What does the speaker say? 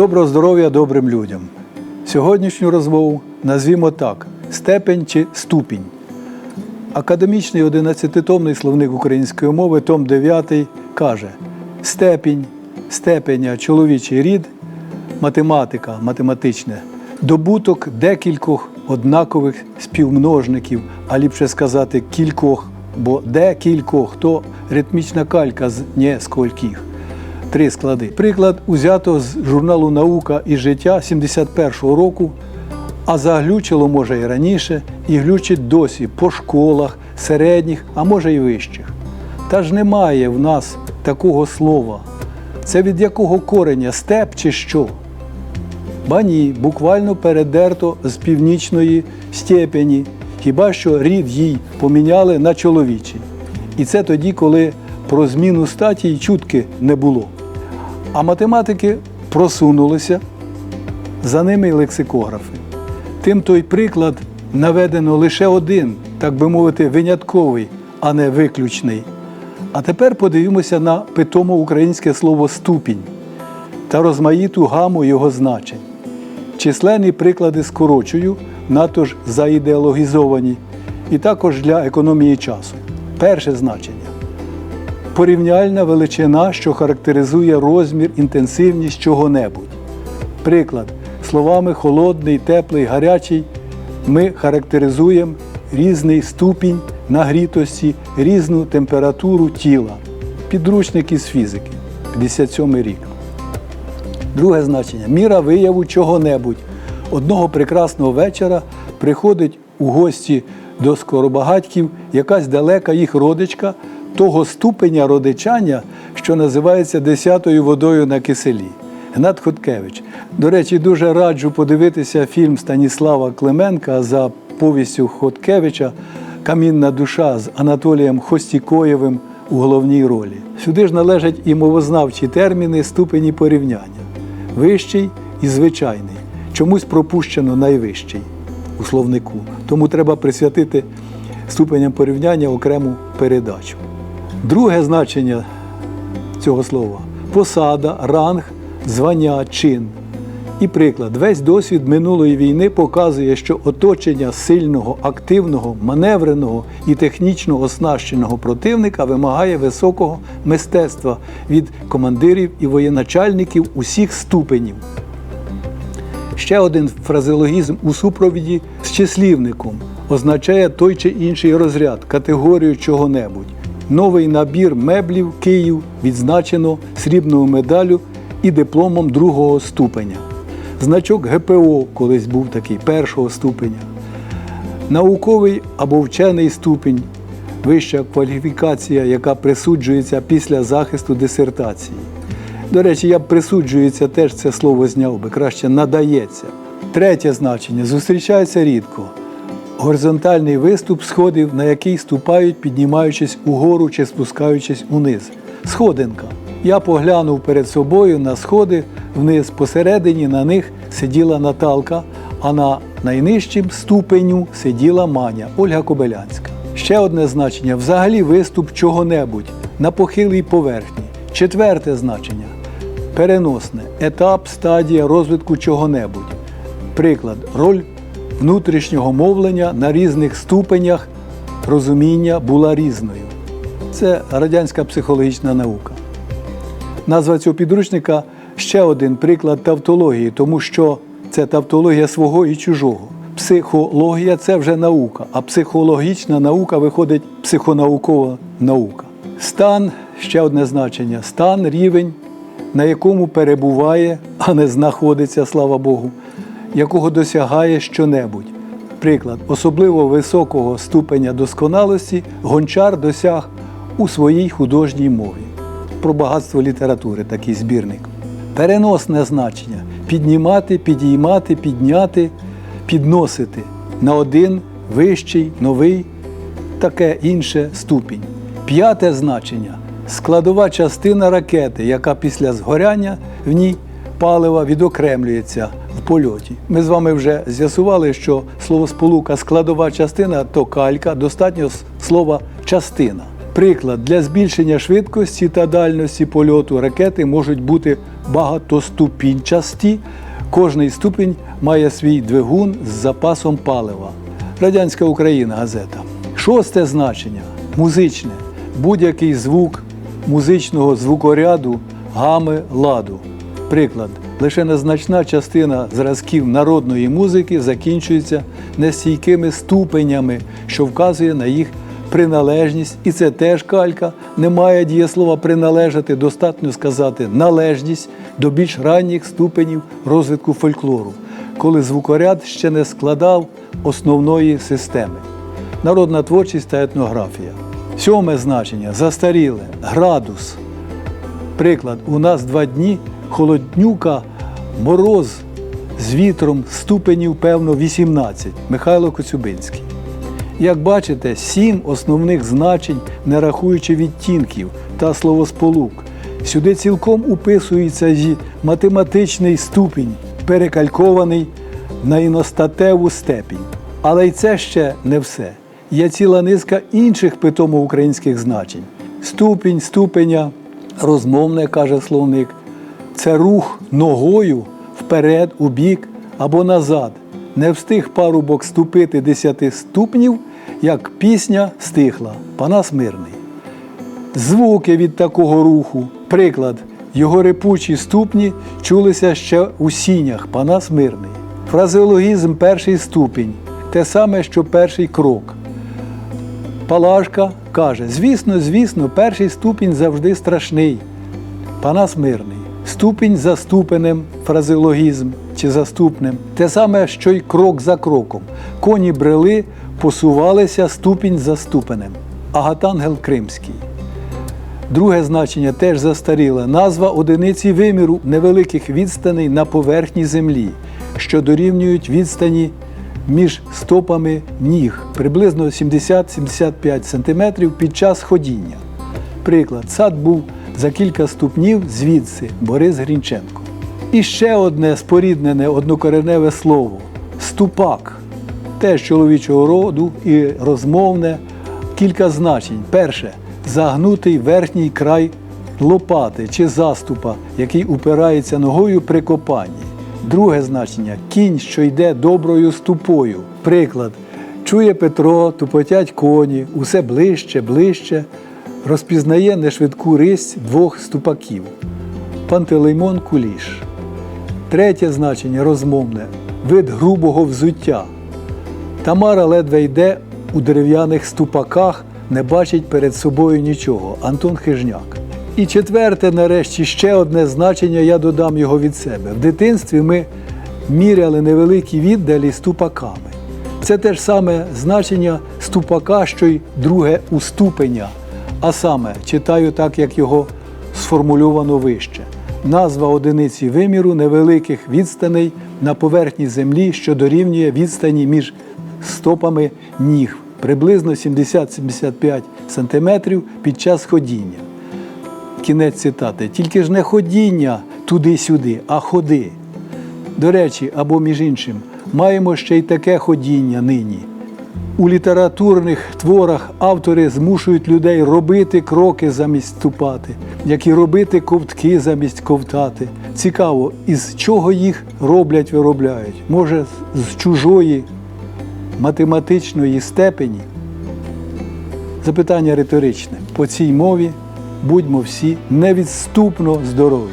Доброго здоров'я добрим людям. Сьогоднішню розмову назвімо так: степень чи ступінь. Академічний 11-томний словник української мови, том 9 каже: степінь, степеня, чоловічий рід, математика, математичне, добуток декількох однакових співмножників, а ліпше сказати кількох, бо декількох то ритмічна калька з нескольких. Три склади. Приклад узято з журналу Наука і життя 71-го року, а заглючило може і раніше, і глючить досі по школах, середніх, а може й вищих. Та ж немає в нас такого слова. Це від якого кореня степ чи що? Ба ні, буквально передерто з північної степені, хіба що рід їй поміняли на чоловічий. І це тоді, коли про зміну статі й чутки не було. А математики просунулися, за ними й лексикографи. Тим той приклад наведено лише один, так би мовити, винятковий, а не виключний. А тепер подивимося на питомо українське слово ступінь та розмаїту гаму його значень. Численні приклади скорочую, надто ж заідеологізовані, і також для економії часу. Перше значення порівняльна величина, що характеризує розмір, інтенсивність чого-небудь. Приклад, словами холодний, теплий, гарячий ми характеризуємо різний ступінь нагрітості, різну температуру тіла. Підручник із фізики, 57 рік. Друге значення міра вияву чого-небудь. Одного прекрасного вечора приходить у гості до скоробагатьків якась далека їх родичка того ступеня родичання, що називається десятою водою на киселі. Гнат Хоткевич. До речі, дуже раджу подивитися фільм Станіслава Клименка за повістю Хоткевича Камінна душа з Анатолієм Хостікоєвим у головній ролі. Сюди ж належать і мовознавчі терміни ступені порівняння вищий і звичайний. Чомусь пропущено найвищий у словнику. Тому треба присвятити ступеням порівняння окрему передачу. Друге значення цього слова посада, ранг, звання, чин. І приклад, весь досвід минулої війни показує, що оточення сильного, активного, маневреного і технічно оснащеного противника вимагає високого мистецтва від командирів і воєначальників усіх ступенів. Ще один фразеологізм у супровіді з числівником означає той чи інший розряд, категорію чого-небудь. Новий набір меблів Київ відзначено срібною медаллю і дипломом другого ступеня. Значок ГПО колись був такий першого ступеня. Науковий або вчений ступінь вища кваліфікація, яка присуджується після захисту дисертації. До речі, я б присуджується теж це слово зняв би, краще надається. Третє значення зустрічається рідко. Горизонтальний виступ сходів, на який ступають, піднімаючись угору чи спускаючись униз. Сходинка. Я поглянув перед собою на сходи вниз. Посередині на них сиділа Наталка, а на найнижчим ступеню сиділа Маня Ольга Кобилянська. Ще одне значення взагалі виступ чого-небудь на похилій поверхні. Четверте значення переносне етап, стадія розвитку чого-небудь. Приклад, роль внутрішнього мовлення на різних ступенях розуміння була різною. Це радянська психологічна наука. Назва цього підручника ще один приклад тавтології, тому що це тавтологія свого і чужого. Психологія це вже наука, а психологічна наука виходить психонаукова наука. Стан ще одне значення: стан, рівень, на якому перебуває, а не знаходиться, слава Богу, якого досягає щонебудь. Приклад, особливо високого ступеня досконалості гончар досяг у своїй художній мові. Про багатство літератури такий збірник. Переносне значення піднімати, підіймати, підняти, підносити на один вищий, новий, таке інше ступінь. П'яте значення складова частина ракети, яка після згоряння в ній палива відокремлюється в польоті. Ми з вами вже з'ясували, що словосполука складова частина то калька, достатньо слова частина. Приклад, для збільшення швидкості та дальності польоту ракети можуть бути багатоступінчасті. Кожний ступінь має свій двигун з запасом палива. Радянська Україна газета. Шосте значення музичне. Будь-який звук музичного звукоряду гами ладу. Приклад. Лише незначна частина зразків народної музики закінчується нестійкими ступенями, що вказує на їх приналежність, і це теж калька. Немає дієслова приналежати, достатньо сказати належність до більш ранніх ступенів розвитку фольклору, коли звукоряд ще не складав основної системи. Народна творчість та етнографія. Сьоме значення застаріле, градус. Приклад, у нас два дні холоднюка, мороз з вітром ступенів, певно, 18. Михайло Коцюбинський. Як бачите, сім основних значень, не рахуючи відтінків та словосполук. Сюди цілком уписується і математичний ступінь, перекалькований на іностатеву степінь. Але й це ще не все. Є ціла низка інших питомо-українських значень. Ступінь, ступеня, розмовне, каже словник, це рух ногою вперед, у бік або назад. Не встиг парубок ступити десяти ступнів, як пісня стихла. Панас мирний. Звуки від такого руху, приклад, його репучі ступні чулися ще у сінях, Панас мирний. Фразеологізм перший ступінь те саме, що перший крок. Палашка каже: звісно, звісно, перший ступінь завжди страшний. Панас мирний. Ступінь за ступенем, фразеологізм чи заступним. Те саме, що й крок за кроком. Коні брели, посувалися ступінь за ступенем. Агатангел Кримський. Друге значення теж застаріле. Назва одиниці виміру невеликих відстаней на поверхні землі, що дорівнюють відстані між стопами ніг приблизно 70-75 см під час ходіння. Приклад, сад був за кілька ступнів звідси Борис Грінченко. І ще одне споріднене однокореневе слово ступак, теж чоловічого роду і розмовне, кілька значень. Перше загнутий верхній край лопати чи заступа, який упирається ногою при копанні. Друге значення кінь, що йде доброю ступою. Приклад. Чує Петро, тупотять коні, усе ближче, ближче, розпізнає нешвидку рись двох ступаків. Пантелеймон Куліш. Третє значення розмовне вид грубого взуття. Тамара ледве йде у дерев'яних ступаках, не бачить перед собою нічого. Антон Хижняк. І четверте, нарешті, ще одне значення, я додам його від себе. В дитинстві ми міряли невеликі віддалі ступаками. Це те ж саме значення ступака, що й друге у ступеня. А саме читаю так, як його сформульовано вище. Назва одиниці виміру невеликих відстаней на поверхні землі, що дорівнює відстані між стопами ніг приблизно 70-75 см під час ходіння. Кінець цитати. Тільки ж не ходіння туди-сюди, а ходи. До речі, або між іншим, маємо ще й таке ходіння нині. У літературних творах автори змушують людей робити кроки замість ступати, як і робити ковтки замість ковтати. Цікаво, із чого їх роблять, виробляють? Може, з чужої математичної степені? Запитання риторичне. По цій мові будьмо всі невідступно здорові.